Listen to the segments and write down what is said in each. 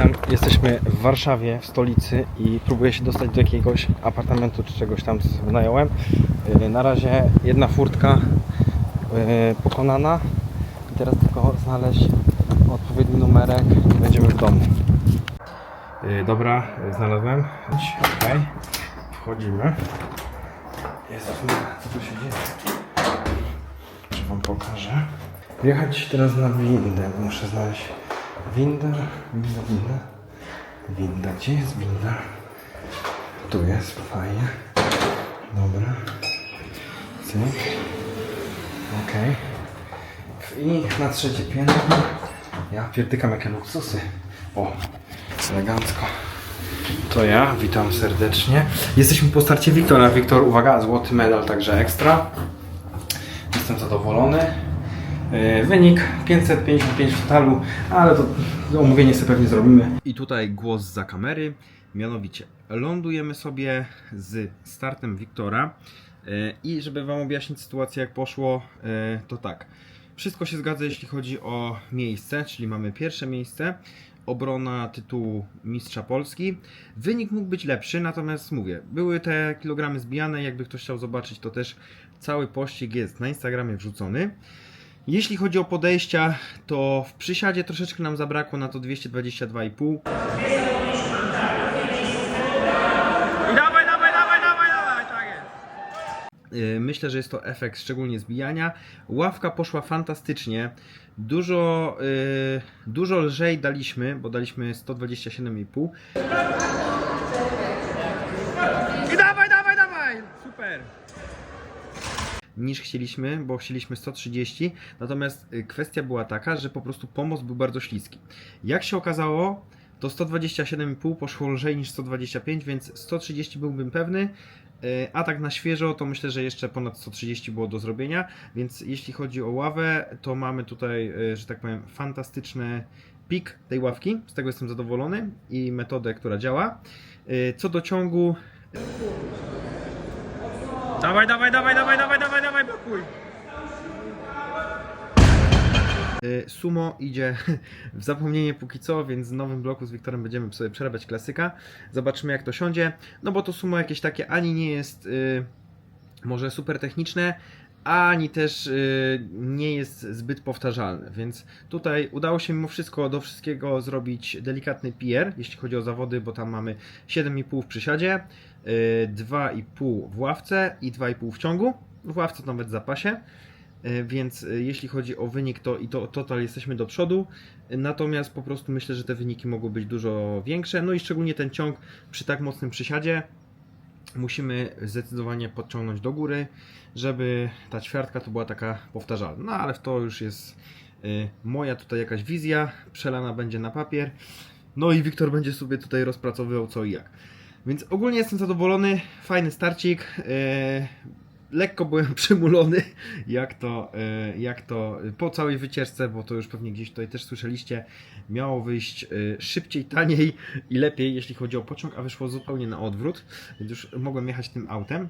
Witam, jesteśmy w Warszawie, w stolicy i próbuję się dostać do jakiegoś apartamentu czy czegoś tam co wynająłem. E, Na razie jedna furtka e, pokonana i teraz tylko znaleźć odpowiedni numerek i będziemy w domu. E, Dobra, znalazłem. Ok, wchodzimy. Jezus, co tu się dzieje? Czy wam pokażę? Wjechać teraz na windę, muszę znaleźć windę, winda, winda. Winda, gdzie jest winda? Tu jest, fajnie. Dobra. Cyk. Okej. I na trzecie piętro. Ja pierdykam jakie luksusy. O, elegancko. To ja, witam serdecznie. Jesteśmy po starcie Wiktora. Wiktor, uwaga, złoty medal, także ekstra. Jestem zadowolony. Yy, Wynik 555 w totalu, ale to omówienie sobie pewnie zrobimy. I tutaj głos za kamery. Mianowicie, lądujemy sobie z startem Wiktora. Yy, I żeby Wam objaśnić sytuację, jak poszło, yy, to tak. Wszystko się zgadza, jeśli chodzi o miejsce, czyli mamy pierwsze miejsce, obrona tytułu Mistrza Polski. Wynik mógł być lepszy, natomiast mówię, były te kilogramy zbijane. Jakby ktoś chciał zobaczyć, to też cały pościg jest na Instagramie wrzucony. Jeśli chodzi o podejścia, to w przysiadzie troszeczkę nam zabrakło na to 222,5. I dawaj, dawaj, dawaj, dawaj, dawaj, tak jest. Yy, Myślę, że jest to efekt szczególnie zbijania. Ławka poszła fantastycznie. Dużo, yy, dużo lżej daliśmy, bo daliśmy 127,5. I dawaj, dawaj, dawaj. Super. Niż chcieliśmy, bo chcieliśmy 130. Natomiast y, kwestia była taka, że po prostu pomost był bardzo śliski. Jak się okazało, to 127,5 poszło lżej niż 125, więc 130 byłbym pewny. y, A tak na świeżo, to myślę, że jeszcze ponad 130 było do zrobienia. Więc jeśli chodzi o ławę, to mamy tutaj, y, że tak powiem, fantastyczny pik tej ławki. Z tego jestem zadowolony i metodę, która działa. Co do ciągu, Dawaj, dawaj, dawaj, dawaj, dawaj, dawaj, dawaj, blokuj. Y, Sumo idzie w zapomnienie póki co, więc w nowym bloku z Wiktorem będziemy sobie przerabiać klasyka. Zobaczymy jak to siądzie. No bo to sumo jakieś takie ani nie jest y, może super techniczne, ani też y, nie jest zbyt powtarzalne. Więc tutaj udało się mimo wszystko do wszystkiego zrobić delikatny PR, jeśli chodzi o zawody, bo tam mamy 7,5 w przysiadzie, 2,5 w ławce i 2,5 w ciągu. W ławce nawet w zapasie. E, Więc e, jeśli chodzi o wynik, to i to total jesteśmy do przodu. Natomiast po prostu myślę, że te wyniki mogły być dużo większe. No i szczególnie ten ciąg przy tak mocnym przysiadzie musimy zdecydowanie podciągnąć do góry, żeby ta ćwiartka to była taka powtarzalna. No ale to już jest moja tutaj jakaś wizja, przelana będzie na papier. No i Wiktor będzie sobie tutaj rozpracowywał co i jak. Więc ogólnie jestem zadowolony, fajny starcik. e, lekko byłem przymulony, jak to, e, jak to po całej wycieczce, bo to już pewnie gdzieś tutaj też słyszeliście, miało wyjść e, szybciej, taniej i lepiej, jeśli chodzi o pociąg, a wyszło zupełnie na odwrót, więc już mogłem jechać tym autem.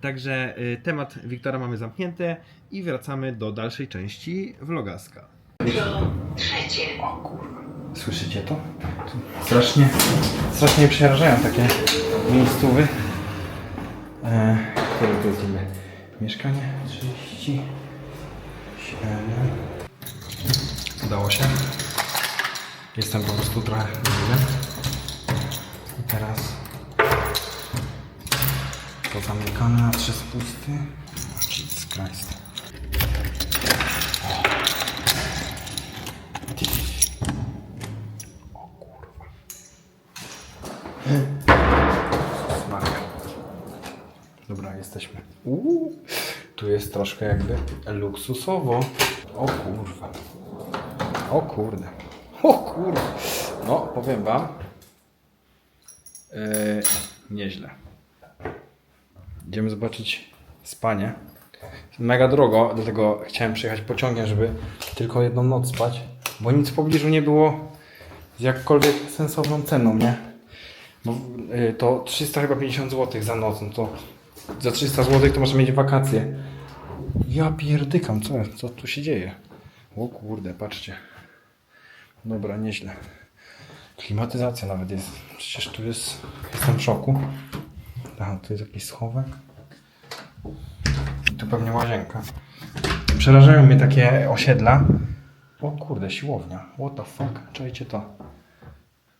Także temat Wiktora mamy zamknięty i wracamy do dalszej części vlogaska. Trzecie. O. Słyszycie to? Strasznie, strasznie przerażają takie miejscowy. E, które to jest imię? Mieszkanie 37. Udało się. Jestem po prostu trochę dziwny. I teraz to zamykane, a trzy spusty. Jesus Christ. Jest troszkę jakby luksusowo. O kurwa. O kurde. O kurde. No, powiem wam. Yy, nieźle. Idziemy zobaczyć spanie. Mega drogo, dlatego chciałem przyjechać pociągiem, żeby tylko jedną noc spać, bo nic w pobliżu nie było z jakkolwiek sensowną ceną, nie? Bo y, to 350 zł za noc, no to za 300 zł to można mieć wakacje. Ja pierdykam, co, co tu się dzieje? O kurde, patrzcie. Dobra, nieźle. Klimatyzacja nawet jest. Przecież tu jest. Jestem w szoku. Aha, tu jest jakiś schowek. I tu pewnie łazienka. Przerażają mnie takie osiedla. O kurde, siłownia. What the fuck? Czajcie to.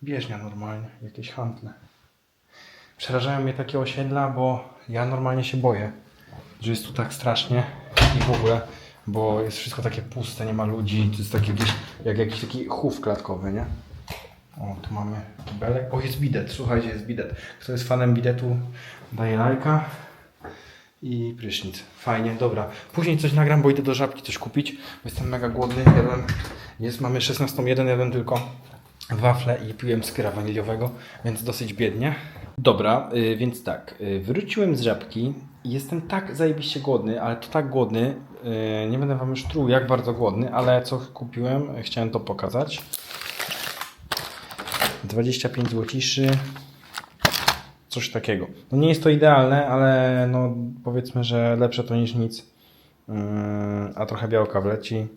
Bieżnia normalnie, jakieś handle. Przerażają mnie takie osiedla, bo ja normalnie się boję, że jest tu tak strasznie i w ogóle, bo jest wszystko takie puste, nie ma ludzi, to jest takie gdzieś, jak jakiś taki chów klatkowy, nie? O, tu mamy belek. O, jest bidet, słuchajcie, jest bidet. Kto jest fanem bidetu, daje lajka. I prysznic. Fajnie, dobra. Później coś nagram, bo idę do żabki coś kupić. Bo jestem mega głodny. Jadłem, jest, mamy 16.1, jadłem tylko wafle i piłem skyra waniliowego, więc dosyć biednie. Dobra, y, więc tak. Y, wróciłem z żabki jestem tak zajebiście głodny, ale to tak głodny. Y, nie będę wam już truł, jak bardzo głodny, ale co kupiłem, chciałem to pokazać. 25 złociszy, coś takiego. No nie jest to idealne, ale no powiedzmy, że lepsze to niż nic. Yy, a trochę białka wleci.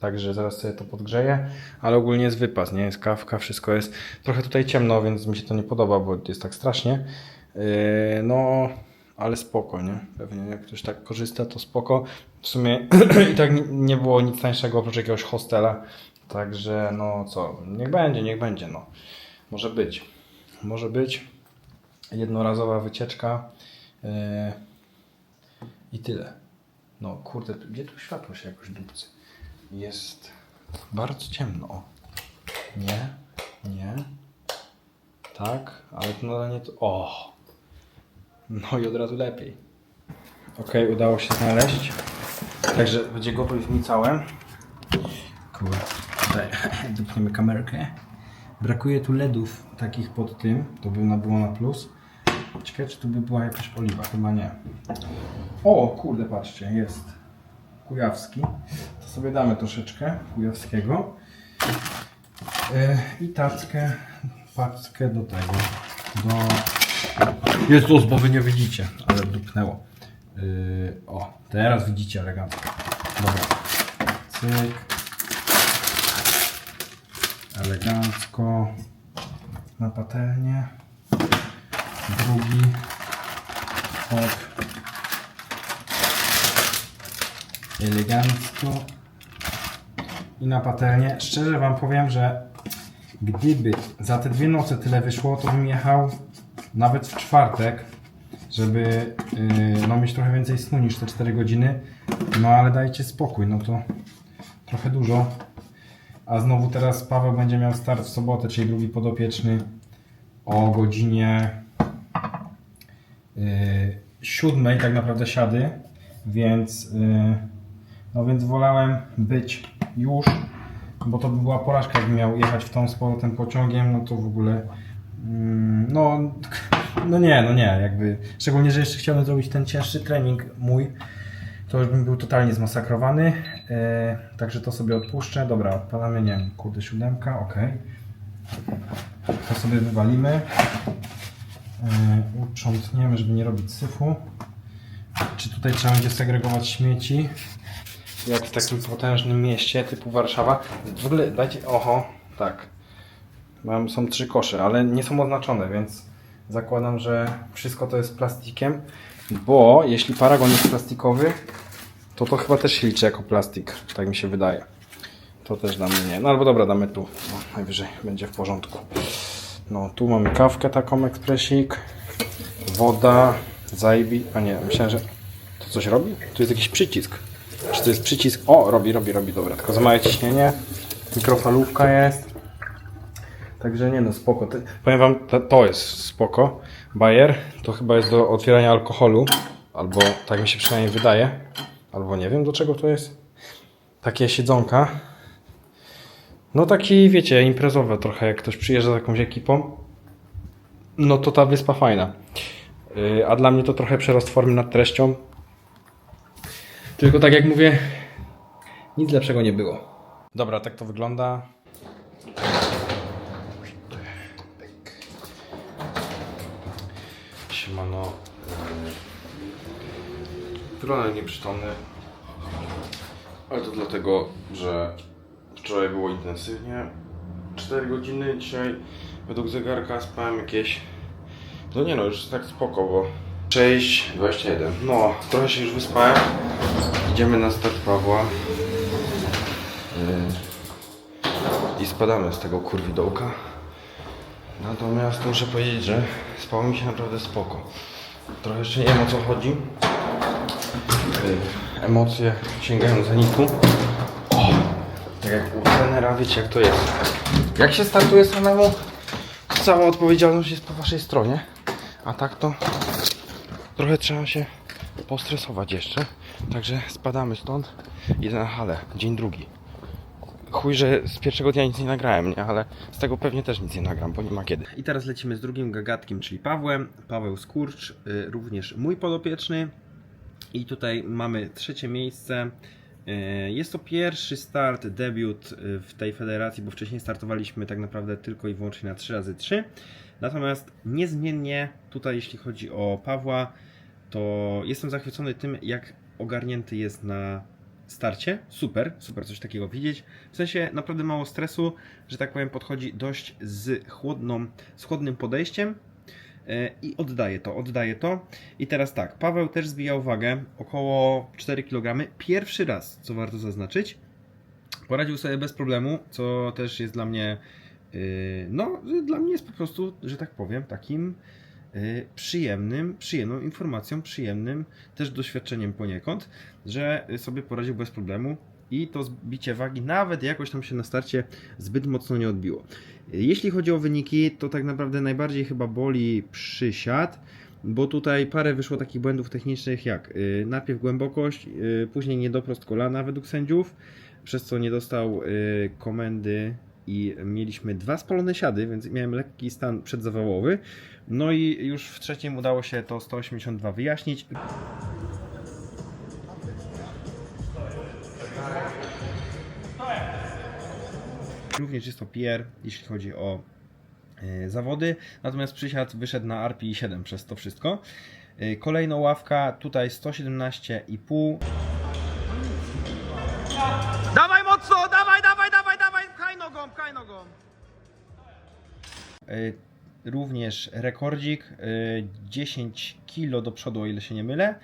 Także zaraz sobie to podgrzeję, ale ogólnie jest wypas, nie? Jest kawka, wszystko jest trochę tutaj ciemno, więc mi się to nie podoba, bo jest tak strasznie. Yy, no, ale spoko, nie? Pewnie jak ktoś tak korzysta, to spoko. W sumie i tak nie- było nic tańszego oprócz jakiegoś hostela. Także no co, niech będzie, niech będzie, no. Może być. Może być jednorazowa wycieczka yy, i tyle. No kurde, gdzie tu światło się jakoś dupcy? Jest bardzo ciemno. Nie, nie. Tak, ale to nadal nie to. O! No i od razu lepiej. Ok, udało się znaleźć. Także będzie w nicałem. Kurde, tutaj dupniemy kamerkę. Brakuje tu LEDów takich pod tym, to by było na plus. Ciekawe, czy tu by była jakaś oliwa, chyba nie. O, kurde, patrzcie, jest kujawski. Sobie damy troszeczkę kujawskiego. Yy, I tackę, paczkę do tego, do... Jezus, bo wy nie widzicie, ale dupnęło. Yy, o, teraz widzicie elegancko. Dobra. Cyk. Elegancko. Na patelnię. Drugi. Hop. Elegancko. I na patelnię. Szczerze Wam powiem, że gdyby za te dwie noce tyle wyszło, to bym jechał nawet w czwartek, żeby yy, no, mieć trochę więcej snu niż te 4 godziny. No ale dajcie spokój, no to trochę dużo. A znowu teraz Paweł będzie miał start w sobotę, czyli drugi podopieczny o godzinie yy, siódmej tak naprawdę siady, więc yy, no więc wolałem być już, bo to by była porażka, jakbym miał jechać w tą z powrotem pociągiem, no to w ogóle mm, no, no nie, no nie, jakby szczególnie, że jeszcze chciałem zrobić ten cięższy trening mój, to już bym był totalnie zmasakrowany. E, także to sobie odpuszczę. Dobra, odpalamy, nie wiem, kurde, siódemka, ok. To sobie wywalimy. E, uprzątniemy, żeby nie robić syfu. Czy tutaj trzeba będzie segregować śmieci? Jak w takim potężnym mieście typu Warszawa. W ogóle dajcie, oho, tak. Mam, są trzy kosze, ale nie są oznaczone, więc zakładam, że wszystko to jest plastikiem, bo jeśli paragon jest plastikowy, to to chyba też się liczy jako plastik, tak mi się wydaje. To też damy nie. No albo dobra, damy tu. No, najwyżej będzie w porządku. No tu mamy kawkę taką ekspresik, woda, zajbi. A nie, myślałem, że to coś robi? Tu jest jakiś przycisk. Czy to jest przycisk? O, robi, robi, robi, dobra. Tylko za małe ciśnienie. Mikrofalówka jest. Także nie no, spoko. Ty- Powiem wam, to, jest spoko. Bayer to chyba jest do otwierania alkoholu. Albo tak mi się przynajmniej wydaje. Albo nie wiem do czego to jest. Takie siedzonka. No taki, wiecie, imprezowe trochę, jak ktoś przyjeżdża z jakąś ekipą. No to ta wyspa fajna. Yy, A dla mnie to trochę przerost formy nad treścią. Tylko tak jak mówię, nic lepszego nie było. Dobra, tak to wygląda. Siemano. Wygląda nieprzytomny. Ale to dlatego, że wczoraj było intensywnie 4 godziny dzisiaj według zegarka spałem jakieś. No nie no, już tak spoko, bo 6.21. No, trochę się już wyspałem. Idziemy na start Pawła. Yy, I spadamy z tego kurwidołka. Natomiast muszę powiedzieć, że spało mi się naprawdę spoko. Trochę jeszcze nie wiem o co chodzi. Yy, emocje sięgają zenitu. O, tak jak u trenera, wiecie jak to jest. Jak się startuje samemu, to cała odpowiedzialność jest po waszej stronie. A tak to trochę trzeba się postresować jeszcze. Także spadamy stąd. Idę na halę. Dzień drugi. Chuj, że z pierwszego dnia nic nie nagrałem, nie? Ale z tego pewnie też nic nie nagram, bo nie ma kiedy. I teraz lecimy z drugim gagatkiem, czyli Pawłem. Paweł Skurcz, y, również mój podopieczny. I tutaj mamy trzecie miejsce. Y, Jest to pierwszy start, debiut y, w tej federacji, bo wcześniej startowaliśmy tak naprawdę tylko i wyłącznie na 3x3. Natomiast niezmiennie tutaj, jeśli chodzi o Pawła, to jestem zachwycony tym, jak ogarnięty jest na starcie. Super, super coś takiego widzieć. W sensie naprawdę mało stresu, że tak powiem, podchodzi dość z chłodną, z chłodnym podejściem. E, I oddaje to, oddaje to. I teraz tak, Paweł też zbijał wagę, około 4 kg. Pierwszy raz, co warto zaznaczyć. Poradził sobie bez problemu, co też jest dla mnie, yy, no, dla mnie jest po prostu, że tak powiem, takim przyjemnym, przyjemną informacją, przyjemnym też doświadczeniem poniekąd, że sobie poradził bez problemu i to zbicie wagi nawet jakoś tam się na starcie zbyt mocno nie odbiło. Jeśli chodzi o wyniki, to tak naprawdę najbardziej chyba boli przysiad, bo tutaj parę wyszło takich błędów technicznych jak yy, najpierw głębokość, yy, później niedoprost kolana według sędziów, przez co nie dostał komendy i mieliśmy dwa spalone siady, więc miałem lekki stan przedzawałowy. No i już w trzecim udało się to 182 wyjaśnić. Również jest to PR, jeśli chodzi o e, zawody. Natomiast przysiad wyszedł na RPI 7 przez to wszystko. E, Kolejna ławka, tutaj 117,5. Dawaj mocno, dawaj, dawaj, dawaj, dawaj, pchaj nogą, pchaj nogą. Również rekordzik, e, 10 kg do przodu, o ile się nie mylę,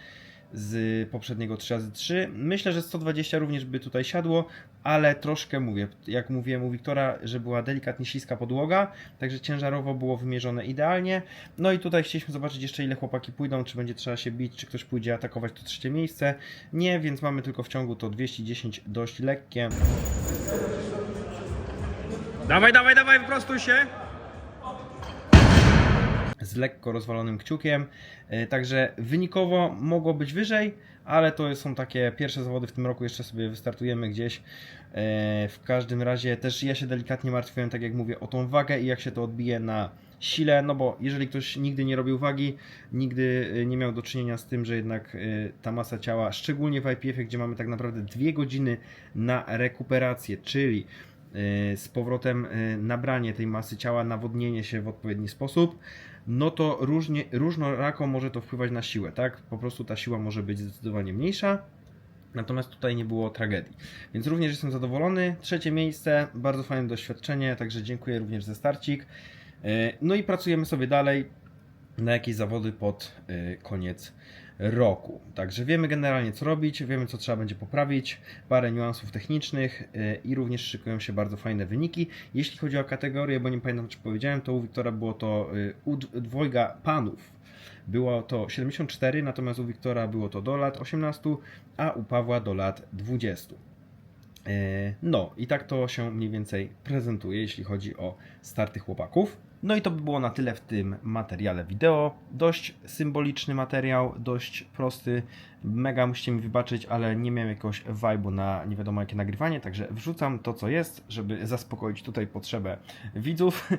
z poprzedniego 3x3. Myślę, że 120 również by tutaj siadło, ale troszkę mówię, jak mówiłem u Wiktora, że była delikatnie śliska podłoga, także ciężarowo było wymierzone idealnie. No i tutaj chcieliśmy zobaczyć jeszcze ile chłopaki pójdą, czy będzie trzeba się bić, czy ktoś pójdzie atakować to trzecie miejsce. Nie, więc mamy tylko w ciągu to 210 dość lekkie. Dawaj, dawaj, dawaj, wyprostuj się. Z lekko rozwalonym kciukiem. E, Także wynikowo mogło być wyżej, ale to są takie pierwsze zawody w tym roku. Jeszcze sobie wystartujemy gdzieś. E, W każdym razie też ja się delikatnie martwiłem, tak jak mówię, o tą wagę i jak się to odbije na sile. No bo jeżeli ktoś nigdy nie robił wagi, nigdy e, nie miał do czynienia z tym, że jednak ta masa ciała, szczególnie w IPF-ie, gdzie mamy tak naprawdę dwie godziny na rekuperację, czyli z powrotem nabranie tej masy ciała, nawodnienie się w odpowiedni sposób, no to różnie, różnorako może to wpływać na siłę, tak? Po prostu ta siła może być zdecydowanie mniejsza. Natomiast tutaj nie było tragedii. Więc również jestem zadowolony. Trzecie miejsce, bardzo fajne doświadczenie, także dziękuję również za starcik. E, No i pracujemy sobie dalej na jakieś zawody pod e, koniec roku. Także wiemy generalnie co robić, wiemy co trzeba będzie poprawić, parę niuansów technicznych e, i również szykują się bardzo fajne wyniki. Jeśli chodzi o kategorię, bo nie pamiętam czy powiedziałem, to u Wiktora było to e, u dwojga panów. Było to 74, natomiast u Wiktora było to do lat 18, a u Pawła do lat 20. E, No i tak to się mniej więcej prezentuje, jeśli chodzi o starty chłopaków. No i to by było na tyle w tym materiale wideo. Dość symboliczny materiał, dość prosty. Mega musicie mi wybaczyć, ale nie miałem jakiegoś vibe'u na nie wiadomo jakie nagrywanie, także wrzucam to co jest, żeby zaspokoić tutaj potrzebę widzów.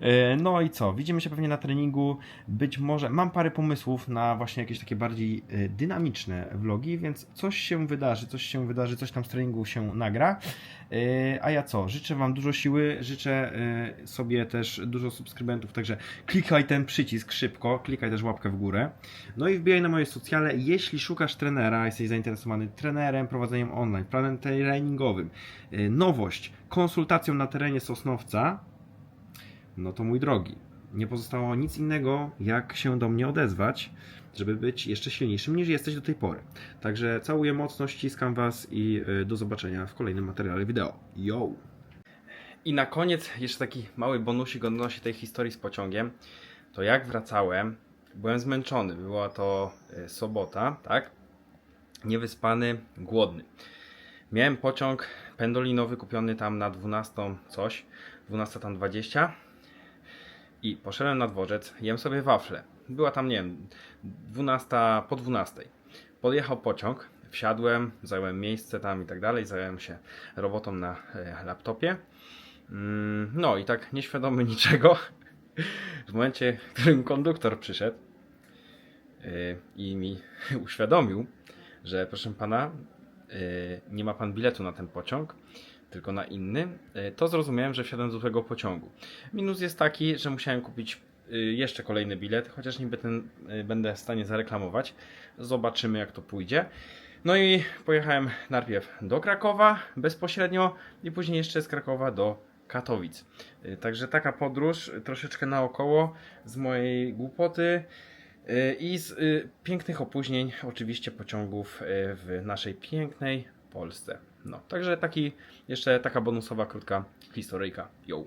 E, No i co? Widzimy się pewnie na treningu. Być może mam parę pomysłów na właśnie jakieś takie bardziej e, dynamiczne vlogi, więc coś się wydarzy, coś się wydarzy, coś tam z treningu się nagra. E, A ja co? Życzę Wam dużo siły, życzę sobie też dużo subskrybentów, także klikaj ten przycisk szybko, klikaj też łapkę w górę. No i wbijaj na moje socjale, jeśli szukasz trenera, jesteś zainteresowany trenerem, prowadzeniem online, planem treningowym, e, nowość, konsultacją na terenie Sosnowca, no to mój drogi, nie pozostało nic innego, jak się do mnie odezwać, żeby być jeszcze silniejszym niż jesteś do tej pory. Także całuję mocno, ściskam Was i y, do zobaczenia w kolejnym materiale wideo. Yo! I na koniec jeszcze taki mały bonusik odnośnie tej historii z pociągiem. To jak wracałem, byłem zmęczony. Była to y, sobota, tak? Niewyspany, głodny. Miałem pociąg pendolinowy kupiony tam na 12 coś, 12 tam 20 i poszedłem na dworzec, jem sobie wafle. Była tam, nie wiem, 12 po 12. Podjechał pociąg, wsiadłem, zająłem miejsce tam i tak dalej, zająłem się robotą na e, laptopie. Mm, No i tak nieświadomy niczego, w momencie, w którym konduktor przyszedł e, i mi uświadomił, że proszę pana, e, nie ma pan biletu na ten pociąg, tylko na inny, e, to zrozumiałem, że wsiadłem do złego pociągu. Minus jest taki, że musiałem kupić y, jeszcze kolejny bilet, chociaż niby ten y, będę w stanie zareklamować. Zobaczymy jak to pójdzie. No i pojechałem najpierw do Krakowa bezpośrednio i później jeszcze z Krakowa do Katowic. Y, Także taka podróż y, troszeczkę naokoło z mojej głupoty y, i z y, pięknych opóźnień oczywiście pociągów y, w naszej pięknej Polsce. No, także taki jeszcze taka bonusowa krótka historyjka. Yo.